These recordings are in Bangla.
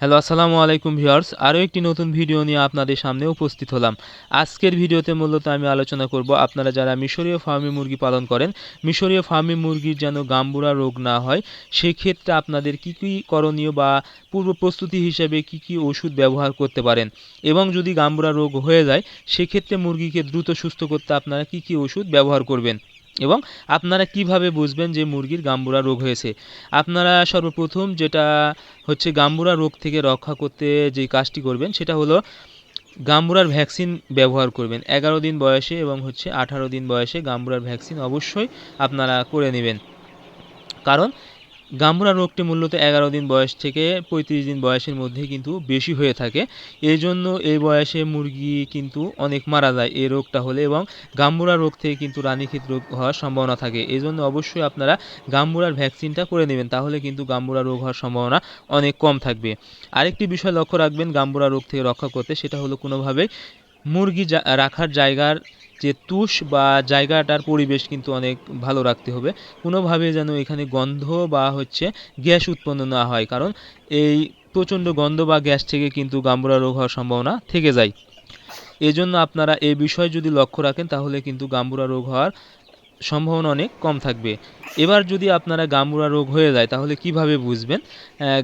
হ্যালো, আসসালামু আলাইকুম ভিউয়ার্স। আরও একটি নতুন ভিডিও নিয়ে আপনাদের সামনে উপস্থিত হলাম। আজকের ভিডিওতে মূলত আমি আলোচনা করব আপনারা যারা মিশরীয় ফার্মি মুরগি পালন করেন, মিশরীয় ফার্মি মুরগির যেন গাম্বুরা রোগ না হয়, সেক্ষেত্রে আপনাদের কি কী করণীয় বা পূর্ব প্রস্তুতি হিসেবে কি কি ওষুধ ব্যবহার করতে পারেন এবং যদি গাম্বুরা রোগ হয়ে যায়, সেক্ষেত্রে মুরগিকে দ্রুত সুস্থ করতে আপনারা কি কি ওষুধ ব্যবহার করবেন। এবং আপনারা কীভাবে বুঝবেন যে মুরগির গাম্বুরা রোগ হয়েছে? আপনারা সর্বপ্রথম যেটা হচ্ছে গাম্বুরা রোগ থেকে রক্ষা করতে যে কাজটি করবেন, সেটা হলো গাম্বুরার ভ্যাকসিন ব্যবহার করবেন। এগারো দিন বয়সে এবং হচ্ছে আঠারো দিন বয়সে গাম্বুরার ভ্যাকসিন অবশ্যই আপনারা করে নেবেন। কারণ গাম্বুরা রোগটি মূলত এগারো দিন বয়স থেকে পঁয়ত্রিশ দিন বয়সের মধ্যে কিন্তু বেশি হয়ে থাকে। এই জন্য এই বয়সে মুরগি কিন্তু অনেক মারা যায় এই রোগটা হলে এবং গাম্বুরা রোগ থেকে কিন্তু রানীক্ষেত রোগ হওয়ার সম্ভাবনা থাকে। এই জন্য অবশ্যই আপনারা গাম্বুরার ভ্যাকসিনটা করে নেবেন, তাহলে কিন্তু গাম্বুরা রোগ হওয়ার সম্ভাবনা অনেক কম থাকবে। আরেকটি বিষয় লক্ষ্য রাখবেন গাম্বুরা রোগ থেকে রক্ষা করতে, সেটা হলো কোনোভাবেই মুরগি রাখার জায়গার যে তুষ বা জায়গাটার পরিবেশ কিন্তু অনেক ভালো রাখতে হবে। কোনোভাবে যেন এখানে গন্ধ বা হচ্ছে গ্যাস উৎপন্ন না হয়, কারণ এই প্রচণ্ড গন্ধ বা গ্যাস থেকে কিন্তু গাম্বুরা রোগ হওয়ার সম্ভাবনা থেকে যায়। এজন্য আপনারা এ বিষয়ে যদি লক্ষ্য রাখেন, তাহলে কিন্তু গাম্বুরা রোগ হওয়ার সম্ভাবনা অনেক কম থাকবে। এবার যদি আপনারা গামুরা রোগ হয়ে যায়, তাহলে কীভাবে বুঝবেন?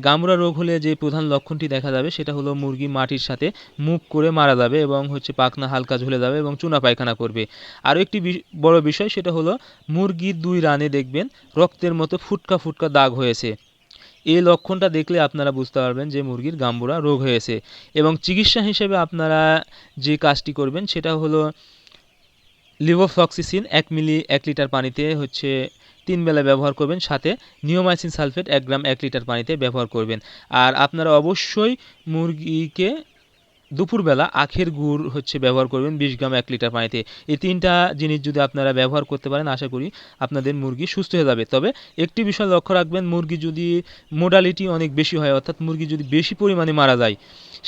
গামুরা রোগ হলে যে প্রধান লক্ষণটি দেখা যাবে, সেটা হলো মুরগি মাটির সাথে মুখ করে মারা যাবে এবং হচ্ছে পাখনা হালকা ঝুলে যাবে এবং চুনা পায়খানা করবে। আরও একটি বড় বিষয়, সেটা হলো মুরগির দুই রানে দেখবেন রক্তের মতো ফুটকা ফুটকা দাগ হয়েছে। এই লক্ষণটা দেখলে আপনারা বুঝতে পারবেন যে মুরগির গাম্বুরা রোগ হয়েছে। এবং চিকিৎসা হিসেবে আপনারা যে কাজটি করবেন, সেটা হলো লিভোফ্লক্সিসিন এক মিলি, এক লিটার পানিতে হচ্ছে তিন বেলা ব্যবহার করবেন। সাথে নিওমাইসিন সালফেট এক গ্রাম, এক লিটার পানিতে ব্যবহার করবেন। আর আপনারা অবশ্যই মুরগিকে দুপুরবেলা আখের গুড় হচ্ছে ব্যবহার করবেন, বিশ গ্রাম এক লিটার পানিতে। এই তিনটা জিনিস যদি আপনারা ব্যবহার করতে পারেন, আশা করি আপনাদের মুরগি সুস্থ হয়ে যাবে। তবে একটি বিষয় লক্ষ্য রাখবেন, মুরগি যদি মোডালিটি অনেক বেশি হয়, অর্থাৎ মুরগি যদি বেশি পরিমাণে মারা যায়,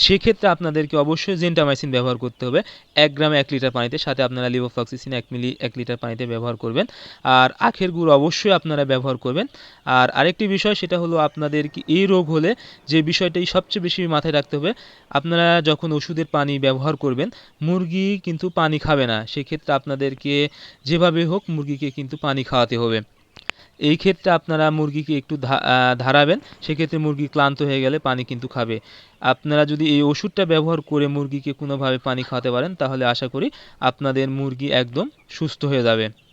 সেক্ষেত্রে আপনাদেরকে অবশ্যই জেন্টামাইসিন ব্যবহার করতে হবে। এক গ্রাম এক লিটার পানিতে, সাথে আপনারা লিভোফ্লক্সিসিন এক মিলি, এক লিটার পানিতে ব্যবহার করবেন। আর আখের গুড় অবশ্যই আপনারা ব্যবহার করবেন। আর আরেকটি বিষয়, সেটা হলো আপনাদের এই রোগ হলে যে বিষয়টাই সবচেয়ে বেশি মাথায় রাখতে হবে, আপনারা যখন ওষুধের পানি ব্যবহার করবেন, মুরগি কিন্তু পানি খাবে না। সেক্ষেত্রে আপনাদেরকে যেভাবে হোক মুরগিকে কিন্তু পানি খাওয়াতে হবে। এই ক্ষেত্রে আপনারা মুরগিকে একটু ধারাবেন, সেক্ষেত্রে মুরগি ক্লান্ত হয়ে গেলে পানি কিন্তু খাবে। আপনারা যদি এই ওষুধটা ব্যবহার করে মুরগিকে কোনোভাবে পানি খাওয়াতে পারেন, তাহলে আশা করি আপনাদের মুরগি একদম সুস্থ হয়ে যাবে।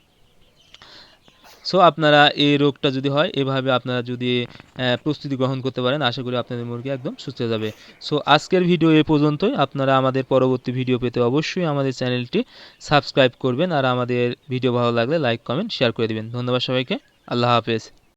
সো আপনারা এই রোগটা যদি হয়, এভাবে আপনারা যদি প্রস্তুতি গ্রহণ করতে পারেন, আশা করি আপনাদের মুরগি একদম সুস্থ যাবে। সো আজকের ভিডিও এ পর্যন্তই। আপনারা আমাদের পরবর্তী ভিডিও পেতে অবশ্যই আমাদের চ্যানেলটি সাবস্ক্রাইব করবেন, আর আমাদের ভিডিও ভালো লাগলে লাইক, কমেন্ট, শেয়ার করে দেবেন। ধন্যবাদ সবাইকে। আল্লাহ হাফেজ।